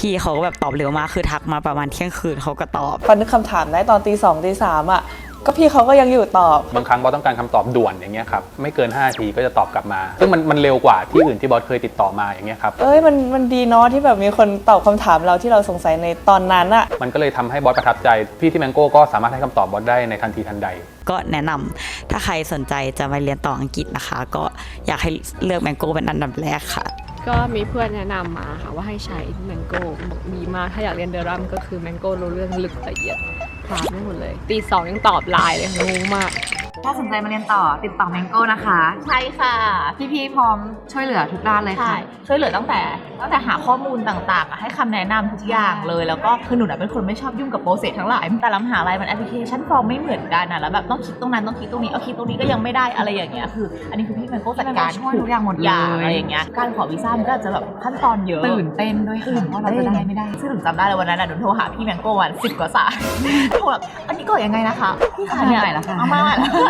พี่เขาก็แบบตอบเร็วมากคือทักมาประมาณเที่ยงคืนเขาก็ตอบพอนึกคำถามได้ตอนตีสองตีสามอะก็พี่เขาก็ยังอยู่ตอบ บางครั้งบอสต้องการคำตอบด่วนอย่างเงี้ยครับไม่เกิน5นาทีก็จะตอบกลับมา ซึ่งมันมันเร็วกว่าที่อื่นที่บอสเคยติดต่อมาอย่างเงี้ยครับเอ้ยมันมันดีเนาะที่แบบมีคนตอบคำถามเราที่เราสงสัยในตอนนั้นอะมันก็เลยทำให้บอสประทับใจ พี่ที่แมงโก้ก็สามารถให้คำตอบบอสได้ในทันทีทันใด ก็แนะนำถ้าใครสนใจจะมาเรียนต่ออังกฤษนะคะ ก็อยากให้เลือกแมงโก้เป็นอันดับแรกค่ะ ก็มีเพื่อนแนะนำมาค่ะว่าให้ใช้แมงโก้บอกดีมากถ้าอยากเรียนเดอรัมก็คือแมงโก้รู้เรื่องลึกละเอียดถามได้หมดเลย ตีสองยังตอบไลน์เลยงงมาก ถ้าสนใจมาเรียนต่อติดต่อแมงโก้นะคะ ใช่ค่ะ พี่ๆพร้อมช่วยเหลือทุกด้านเลยใช่ค่ะช่วยเหลือตั้งแต่ตั้งแต่หาข้อมูลต่างๆอะให้คำแนะนำทุกอย่างเลย แล้วก็คือหนูน่ะเป็นคนไม่ชอบยุ่งกับโปรเซสทั้งหลายแต่ละมหาลัยมันแอปพลิเคชันฟอร์มไม่เหมือนกันนะแล้วแบบต้องคลิกตรงนั้นต้องคลิกตรงนี้เอาคลิกตรงนี้ก็ยังไม่ได้อะไรอย่างเงี้ยคือ อันนี้คือพี่แมนโก้จัดการช่วยทุกอย่างหมดเลย อะไรอย่างเงี้ยการขอวีซ่ามันก็อาจจะแบบขั้นตอนเยอะ ตื่นเต้นด้วยค่ะว่าเราจะได้ไม่ได้ ซึ่งหนูจำได้เลยวันนั้นน่ะหนูโทรหาพี่แมงโก้วันสิบกว่าสายโทรแบบอันนี้ก่อนยังไงนะคะพี่คะเนี่ยเอาใหม่ละค่ะเอามาใหม่ละ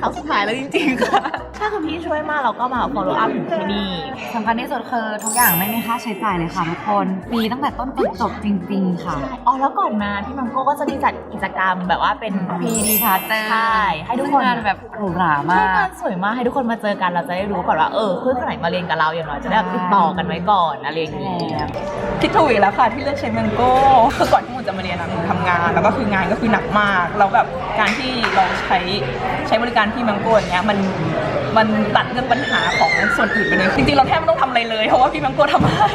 ค่ะอันนี้ครั้งสุดท้ายแล้วจริงๆค่ะ ถ้าคือพี่ช่วยมากเราก็มา follow up ถึงที่นี่ สำคัญที่สุดคือทุกอย่างไม่มีค่าใช้จ่ายเลยค่ะทุกคนฟรีตั้งแต่ต้นจนจบจริง ๆ ค่ะใช่อ๋อแล้วก่อนมาพี่มังโก้ก็จะมีจัดกิจกรรมแบบว่าเป็น PD Parter ใช่ให้ทุกคนซึ่งงานแบบหรูหราใช่มากงานสวยมากให้ทุกคนมาเจอกันเราจะได้รู้ก่อนว่าเออเพื่อนคนไหนมาเรียนกับเราอย่างน้อยจะได้แบบติดต่อกันไว้ก่อนอะไรอย่างเงี้ย คิดถูกอีกแล้วค่ะที่เลือกใช้แมงโก้คือก่อนที่หนูจะมาเรียนอะหนูทำงาน แล้วก็คืองานก็คือหนักมากแล้วแบบการที่เราใช้ใช้บริการพี่แมงโก้อย่างเงี้ยมันมันตัดเรื่องปัญหาของส่วนอื่นไปเลยจริงๆเราแทบไม่ต้องทำอะไรเลยเพราะว่าพี่แมงโก้ทำให้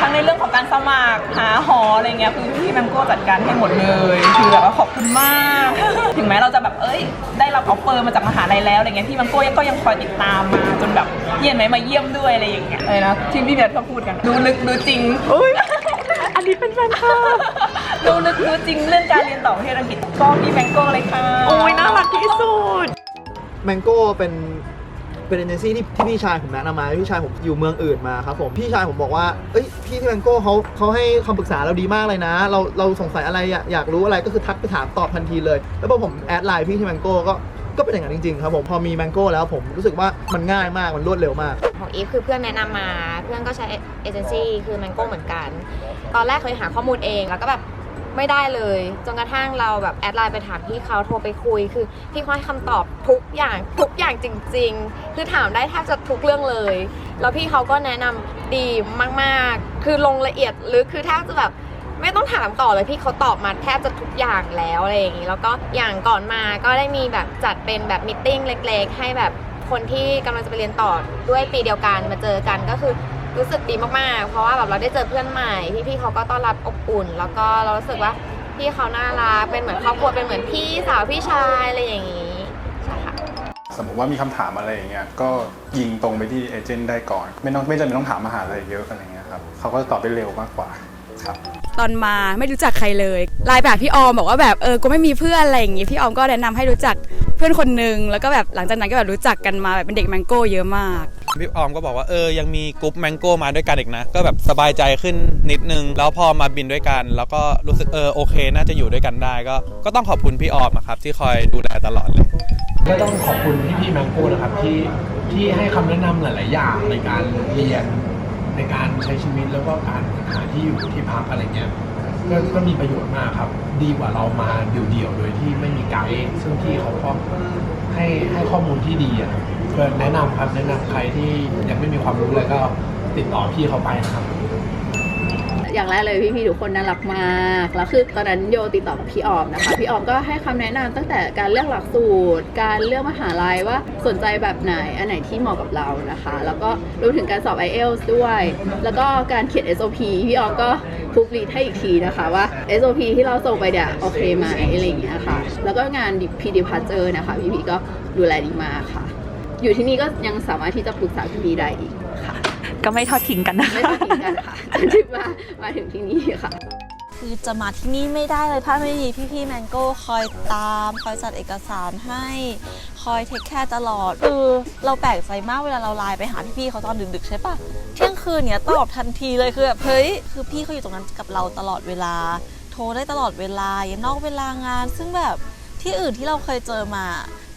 ทั้งในเรื่องของการสมัครหาหออะไรเงี้ยคือพี่แมงโก้จัดการให้หมดเลยคือแบบว่าขอบคุณมาก ถึงแม้เราจะแบบเอ้ย ได้รับออฟเฟอร์มาจากมหาลัยแล้วอะไรเงี้ยพี่แมงโก้ก็ยังคอยติดตามมาจนแบบเยี่ยนไหมมาเยี่ยมด้วยอะไรอย่างเงี้ยเลยนะที่พี่เบียร์เขาพูดกันดูลึกดูจริงอันนี้เป็นแฟนคลับดูลึกรู้จริงเรื่องการเรียนต่อประเทศอังกฤษก็พี่แมงโก้เลยค่ะโอ้ยน่ารักที่สุด แมงโก้เป็นเป็นเอเจนซี่ที่ที่พี่ชายผมแนะนำมาพี่ชายผมอยู่เมืองอื่นมาครับผมพี่ชายผมบอกว่าเอ้ยพี่ที่แมงโก้เขาเขาให้คำปรึกษาเราดีมากเลยนะ เราเราสงสัยอะไรอยากอยากรู้อะไรก็คือทักไปถามตอบทันทีเลย แล้วพอผมแอดไลน์พี่ที่แมงโก้ก็ก็เป็นอย่างนั้นจริงๆครับผมพอมีแมงโก้แล้วผมรู้สึกว่ามันง่ายมากมันรวดเร็วมาก ของอีฟคือเพื่อนแนะนำมา เพื่อนก็ใช้เอเจนซี่คือแมงโก้เหมือนกัน ตอนแรกเคยหาข้อมูลเองแล้วก็แบบ ไม่ได้เลยจนกระทั่งเราแบบแอดไลน์ไปถามพี่เขาโทรไปคุยคือพี่เขาให้คำตอบทุกอย่างทุกอย่างจริง ๆ คือถามได้แทบจะทุกเรื่องเลย แล้วพี่เขาก็แนะนำดีมากๆ คือลงละเอียดลึกคือแทบจะแบบไม่ต้องถามต่อเลยพี่เขาตอบมาแทบจะทุกอย่างแล้วอะไรอย่างนี้แล้วก็อย่างก่อนมาก็ได้มีแบบจัดเป็นแบบมิทติ้งเล็ก ๆ ให้แบบคนที่กำลังจะไปเรียนต่อด้วยปีเดียวกันมาเจอกันก็คือ รู้สึกดีมากๆ เพราะว่าแบบเราได้เจอเพื่อนใหม่ พี่ๆเขาก็ต้อนรับอบอุ่น แล้วก็เรารู้สึกว่าพี่เขาน่ารักเป็นเหมือนครอบครัวเป็นเหมือนพี่สาวพี่ชายอะไรอย่างนี้ใช่ค่ะ สมมติว่ามีคำถามอะไรอย่างเงี้ยก็ยิงตรงไปที่เอเจนต์ได้ก่อน ไม่ต้องไม่จำเป็นต้องถามมหาลัยเยอะอะไรเงี้ยครับเขาก็จะตอบได้เร็วมากกว่าครับ ตอนมาไม่รู้จักใครเลยไลน์แบบพี่ออมบอกว่าแบบเออกูไม่มีเพื่อนอะไรอย่างงี้พี่ออมก็แนะนำให้รู้จักเพื่อนคนนึงแล้วก็แบบหลังจากนั้นก็แบบรู้จักกันมาแบบเป็นเด็กแมงโก้เยอะมาก พี่ออมก็บอกว่าเออยังมีกรุ๊ปแมงโก้มาด้วยกันอีกนะ ก็แบบสบายใจขึ้นนิดนึง แล้วพอมาบินด้วยกัน แล้วก็รู้สึกเออโอเค น่าจะอยู่ด้วยกันได้ ก็ก็ต้องขอบคุณพี่ออมอะครับที่คอยดูแลตลอดเลย ก็ต้องขอบคุณพี่พี่แมงโก้นะครับที่ที่ให้คำแนะนำหลาย ๆ อย่างในการเรียน ในการใช้ชีวิตแล้วก็การหาที่อยู่ที่พักอะไรเงี้ยก็ก็มีประโยชน์มากครับ ดีกว่าเรามาเดี่ยว ๆ โดยที่ไม่มีไกด์ซึ่งพี่เขาก็ให้ให้ข้อมูลที่ดีอะครับ ก็แนะนำครับแนะนำใครที่ยังไม่มีความรู้เลยก็ติดต่อพี่เขาไปนะครับ อย่างแรกเลยพี่ๆทุกคนน่ารักมากแล้วคือตอนนั้นโยติดต่อกับพี่ออมนะคะพี่ออมก็ให้คำแนะนำตั้งแต่การเลือกหลักสูตร การเลือกมหาลัยว่าสนใจแบบไหนอันไหนที่เหมาะกับเรานะคะ แล้วก็รวมถึงการสอบ IELTS ด้วย แล้วก็การเขียน SOP พี่ออมก็พูกรีดให้อีกทีนะคะว่า SOP ที่เราส่งไปเนี่ยโอเคไหมอะไรอย่างเงี้ยค่ะแล้วก็งาน P Departure นะคะพี่ๆก็ดูแลดีมากค่ะ อยู่ที่นี่ก็ยังสามารถที่จะปรึกษาพี่ๆได้อีกค่ะก็ไม่ทอดทิ้งกันนะไม่ต้องทิ้งกันค่ะจนที่มามาถึงที่นี่ค่ะ คือจะมาที่นี่ไม่ได้เลยถ้าไม่มีพี่ๆแมงโก้คอยตาม คอยจัดเอกสารให้ คอยเทคแคร์ตลอดคือเราแปลกใจมากเวลาเราไลน์ไปหาพี่ๆเขาตอนดึกๆใช่ปะเที่ยงคืนเนี่ยตอบทันทีเลยคือแบบเฮ้ยคือพี่เขาอยู่ตรงนั้นกับเราตลอดเวลา โทรได้ตลอดเวลาอย่างนอกเวลางาน ซึ่งแบบที่อื่นที่เราเคยเจอมา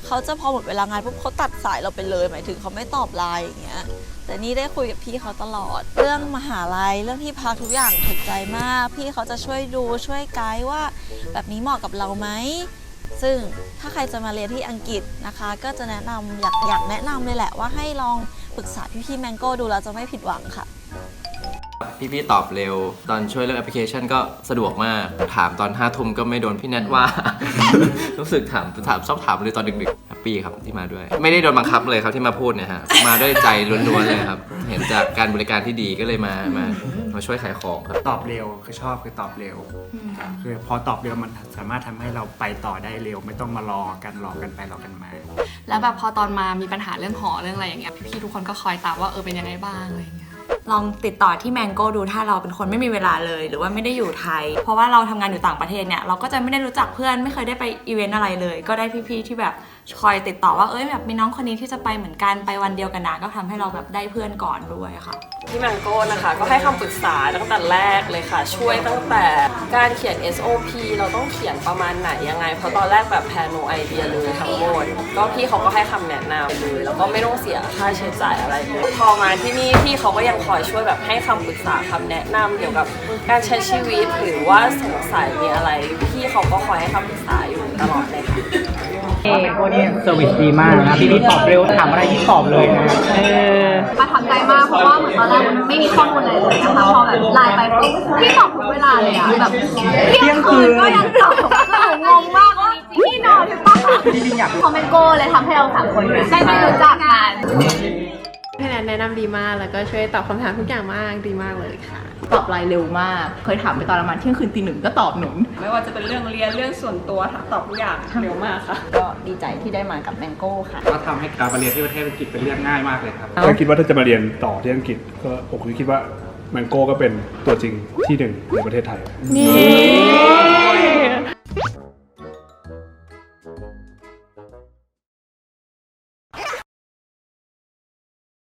เขาจะพอหมดเวลางานปุ๊บเขาตัดสายเราไปเลย หมายถึงเขาไม่ตอบไลน์อย่างเงี้ยแต่นี่ได้คุยกับพี่เขาตลอด เรื่องมหาลัยเรื่องที่พักทุกอย่างถูกใจมาก พี่เขาจะช่วยดูช่วยไกด์ว่า แบบนี้เหมาะกับเราไหมซึ่งถ้าใครจะมาเรียนที่อังกฤษนะคะ ก็จะแนะนำอยากอยากแนะนำเลยแหละว่าให้ลองปรึกษาพี่ๆแมงโก้ดูแล้วจะไม่ผิดหวังค่ะ พี่ๆตอบเร็ว ตอนช่วยเรื่องแอปพลิเคชันก็สะดวกมาก ถามตอนห้าทุ่มก็ไม่โดนพี่แนทว่า รู้สึกถามถามชอบถามเลยตอนดึกๆแฮปปี้ครับที่มาด้วย ไม่ได้โดนบังคับเลยครับที่มาพูดเนี่ยฮะมาด้วยใจล้วนๆเลยครับ เห็นจากการบริการที่ดีก็เลยมามามาช่วยขายของครับ ตอบเร็วคือชอบคือตอบเร็ว คือพอตอบเร็วมันสามารถทำให้เราไปต่อได้เร็ว ไม่ต้องมารอกันรอกันไปรอกันมา แล้วแบบพอตอนมามีปัญหาเรื่องหอเรื่องอะไรอย่างเงี้ยพี่ๆทุกคนก็คอยตามว่าเออเป็นยังไงบ้างอะไรอย่างเงี้ย ลองติดต่อที่แมงโก้ดูถ้าเราเป็นคนไม่มีเวลาเลย หรือว่าไม่ได้อยู่ไทย เพราะว่าเราทำงานอยู่ต่างประเทศเนี่ยเราก็จะไม่ได้รู้จักเพื่อนไม่เคยได้ไปอีเวนต์อะไรเลย ก็ได้พี่ๆที่แบบคอยติดต่อว่าเอ้ยแบบมีน้องคนนี้ที่จะไปเหมือนกันไปวันเดียวกันนะก็ทำให้เราแบบได้เพื่อนก่อนด้วยค่ะที่แมงโก้นะคะก็ให้คำปรึกษาตั้งแต่แรกเลยค่ะ ช่วยตั้งแต่การเขียน SOP เราต้องเขียนประมาณไหนยังไง เพราะตอนแรกแบบแพนโนไอเดียเลยทั้งหมดก็พี่เขาก็ให้คำแนะนำเลยแล้วก็ไม่ต้องเสียค่าใช้จ่ายอะไรเลยพอมาที่นี่พี่เขาก็ยังคอยช่วยแบบให้คำปรึกษาคำแนะนำเกี่ยวกับการใช้ชีวิตหรือว่าสงสัยมีอะไร พี่เขาก็คอยให้คำปรึกษาอยู่ตลอดเลยค่ะโอ้นี่เซอร์วิสดีมากนะพี่พี่ตอบเร็วถามอะไรที่ตอบเลยนะเออ ประทับใจมากเพราะว่าเหมือนตอนแรกมันไม่มีข้อมูลอะไรเลยนะคะพอแบบไลน์ไปปุ๊บพี่ตอบทุกเวลาเลยอะแบบเที่ยงคืนก็ยังตอบคือหนูงงมากว่าพี่นอนหรือเปล่าจริงๆอยาก คอมเมนโก้เลยทำให้เราสามคนได้ไปรู้จักกัน พี่แนนแนะนำดีมากแล้วก็ช่วยตอบคำถามทุกอย่างมากดีมากเลยค่ะ ตอบไลน์เร็วมาก เคยถามไปตอนประมาณเที่ยงคืนตีหนึ่งก็ตอบหนุน ไม่ว่าจะเป็นเรื่องเรียนเรื่องส่วนตัวตอบทุกอย่างเร็วมากค่ะ ก็ดีใจที่ได้มากับแมงโก้ค่ะ ก็ทำให้การมาเรียนที่ประเทศอังกฤษเป็นเรื่องง่ายมากเลยครับถ้าคิดว่าถ้าจะมาเรียนต่อที่อังกฤษก็ผมคิดว่าแมงโก้ก็เป็นตัวจริงที่หนึ่งในประเทศไทยนี่